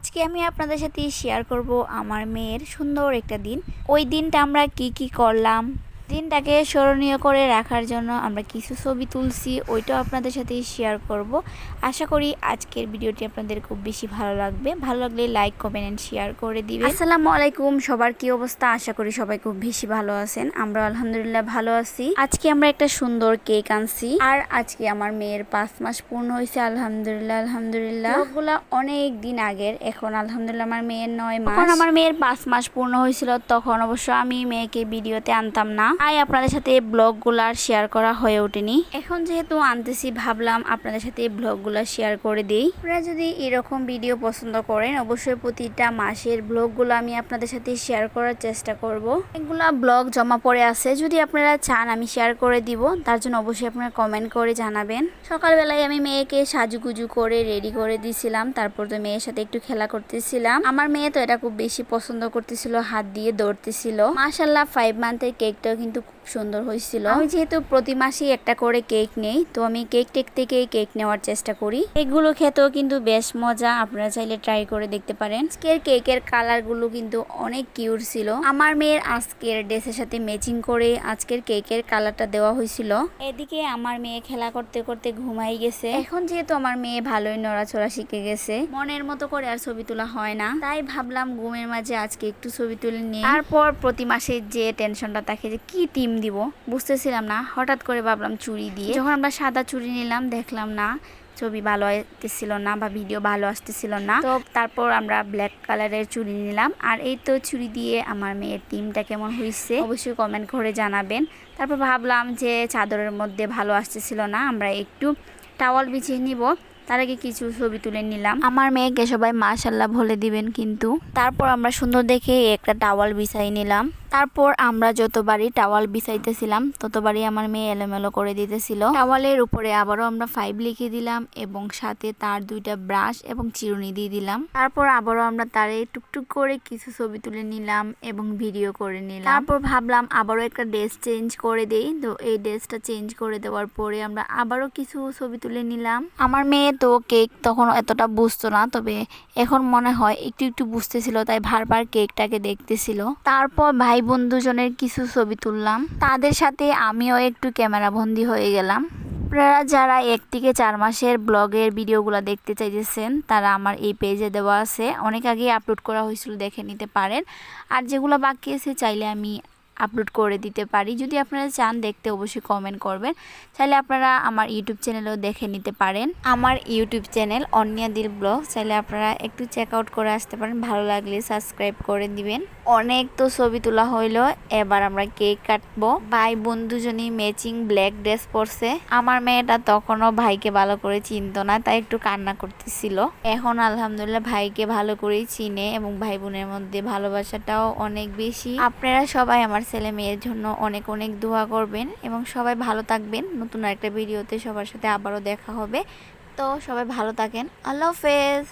আজকে আমি আপনাদের সাথে শেয়ার করব আমার মেয়ের সুন্দর একটা দিন। ওই দিনটা আমরা কি কি করলাম? দিনটাকে স্মরণীয় করে রাখার জন্য আমরা কিছু ছবি তুলছি ওইটাও আপনাদের সাথে শেয়ার করব। আশা করি আজকের ভিডিওটি আপনাদের খুব বেশি ভালো লাগবে। ভালো লাগলে লাইক কমেন্ট এন্ড শেয়ার করে দিবেন। আসসালামু আলাইকুম সবার কি অবস্থা? আশা করি সবাই খুব বেশি ভালো আছেন। আমরা আলহামদুলিল্লাহ ভালো আছি। আজকে আমরা একটা সুন্দর কেক আনছি। আর আজকে আমার মেয়ের পাঁচ মাস পূর্ণ হয়েছে আলহামদুলিল্লাহ আলহামদুলিল্লাহ। ওগুলা অনেক দিন আগের এখন আলহামদুলিল্লাহ আমার মেয়ের নয় মাস। আমার মেয়ের পাঁচ মাস পূর্ণ হয়েছিল তখন অবশ্য আমি মেয়েকে ভিডিওতে আনতাম না। তাই আপনাদের সাথে ব্লগগুলার শেয়ার করা হয়ে ওঠেনি। এখন যেহেতু আনতেছি, ভাবলাম আপনাদের সাথে ব্লগগুলা শেয়ার করে দিই। আপনারা যদি এরকম ভিডিও পছন্দ করেন, অবশ্যই প্রতিটা মাসের ব্লগগুলো আমি আপনাদের সাথে শেয়ার করার চেষ্টা করব। এগুলা ব্লগ জমা পড়ে আছে, যদি আপনারা চান আমি শেয়ার করে দিব, তার জন্য অবশ্যই আপনারা কমেন্ট করে জানাবেন। সকালবেলায় আমি মেয়েকে সাজুগুজু করে রেডি করে দিয়েছিলাম, তারপর তো মেয়ের সাথে একটু খেলা করতেছিলাম। আমার মেয়ে তো এটা খুব বেশি পছন্দ করতেছিল, হাত দিয়ে দৌড়তেছিল। মাশাল্লাহ ফাইভ মান্থের কেকটাও কিন্তু খুব সুন্দর হয়েছিল। আমি যেহেতু প্রতি মাসেই একটা করে কেক নেই, তো আমি কেক টেক থেকেই কেক নেওয়ার চেষ্টা করি। এগুলো খেতেও কিন্তু বেশ মজা, আপনারা চাইলে ট্রাই করে দেখতে পারেন। আজকের কেকের কালারগুলো কিন্তু অনেক কিউট ছিল। আমার মেয়ের আজকের ড্রেসের সাথে ম্যাচিং করে আজকের কেকের কালারটা দেওয়া হয়েছিল। এদিকে আমার মেয়ে খেলা করতে করতে ঘুমাই গেছে। এখন যেহেতু আমার মেয়ে ভালোই নড়াচড়া শিখে গেছে, মনের মতো করে আর ছবি তোলা হয় না। তাই ভাবলাম ঘুমের মাঝে আজকে একটু ছবি তুলে নিই। তারপর প্রতি মাসে যে টেনশনটা থাকে যে কি টিম দিব? বুঝতেছিলাম না। হঠাৎ করে ভাবলাম চুড়ি দিয়ে। যখন আমরা সাদা চুড়ি নিলাম, দেখলাম না, ছবি ভালো আসতেছিল না বা ভিডিও ভালো আসতেছিল না। তো তারপর আমরা ব্ল্যাক কালারের চুড়ি নিলাম। আর এই তো চুড়ি দিয়ে আমার মেয়ের টিমটা কেমন হয়েছে অবশ্যই কমেন্ট করে জানাবেন। তারপর ভাবলাম যে চাদরের মধ্যে ভালো আসতেছিল না, আমরা একটু টাওয়াল বিছিয়ে নিব। তার আগে কিছু ছবি তুলে নিলাম। আমার মেয়েকে সবাই মাশাল্লাহ বলে দিবেন কিন্তু। তারপর আমরা সুন্দর দেখে একটা টাওয়াল বিছাই নিলাম। তারপর আমরা যতবারই টাওয়াল বিছাইতেছিলাম, ততবারই আমার মেয়ে এলোমেলো করে দিতেছিল। টাওয়ালের উপরে আবারও আমরা ফাইভ লিখে দিলাম এবং সাথে তার দুইটা ব্রাশ এবং চিরুনি দিয়ে দিলাম। তারপর আবারও আমরা তারে টুকটুক করে কিছু ছবি তুলে নিলাম এবং ভিডিও করে নিলাম। তারপর ভাবলাম আবারও একটা ড্রেস চেঞ্জ করে দেই। তো এই ড্রেসটা চেঞ্জ করে দেওয়ার পরে আমরা আবারও কিছু ছবি তুলে নিলাম। আমার মেয়ে তো কেক তখন এতটা বুঝতো না, তবে এখন মনে হয় একটু একটু বুঝতেছিল, তাই বারবার কেকটাকে দেখতেছিল। তারপর ভাই বোন বন্ধুজনের কিছু ছবি তুললাম। তাদের সাথে আমিও একটু ক্যামেরা বন্দি হয়ে গেলাম। আপনারা যারা এক থেকে চার মাসের ব্লগের ভিডিওগুলো দেখতে চাইতেছেন, তারা আমার এই পেজে দেওয়া আছে। অনেক আগে আপলোড করা হয়েছিল, দেখে নিতে পারেন। আর যেগুলো বাকি আছে, চাইলে আমি আপলোড করে দিতে পারি। যদি আপনারা চান দেখতে অবশ্যই কমেন্ট করবেন। চাইলে আপনারা আমার ইউটিউব চ্যানেলেও দেখে নিতে পারেন। আমার ইউটিউব চ্যানেল অন্যা দিল ব্লগ। চাইলে আপনারা একটু চেক আউট করে আসতে পারেন। ভালো লাগলে সাবস্ক্রাইব করে দিবেন। অনেক তো ছবি তোলা হইল। এবার আমরা কেক কাটবো। ভাই বন্ধুজনই ম্যাচিং ব্ল্যাক ড্রেস পরছে। আমার মেয়েটা তখনও ভাইকে ভালো করে চিনতো না, তাই একটু কান্না করতেছিল। এখন আলহামদুলিল্লাহ ভাইকে ভালো করেই চিনে এবং ভাই বোনের মধ্যে ভালোবাসাটাও অনেক বেশি। আপনারা সবাই আমার ছেলে মেয়ের জন্য অনেক অনেক দোয়া করবেন এবং সবাই ভালো থাকবেন। নতুন একটা ভিডিওতে সবার সাথে আবারও দেখা হবে। তো সবাই ভালো থাকেন। আল্লাহ হাফেজ।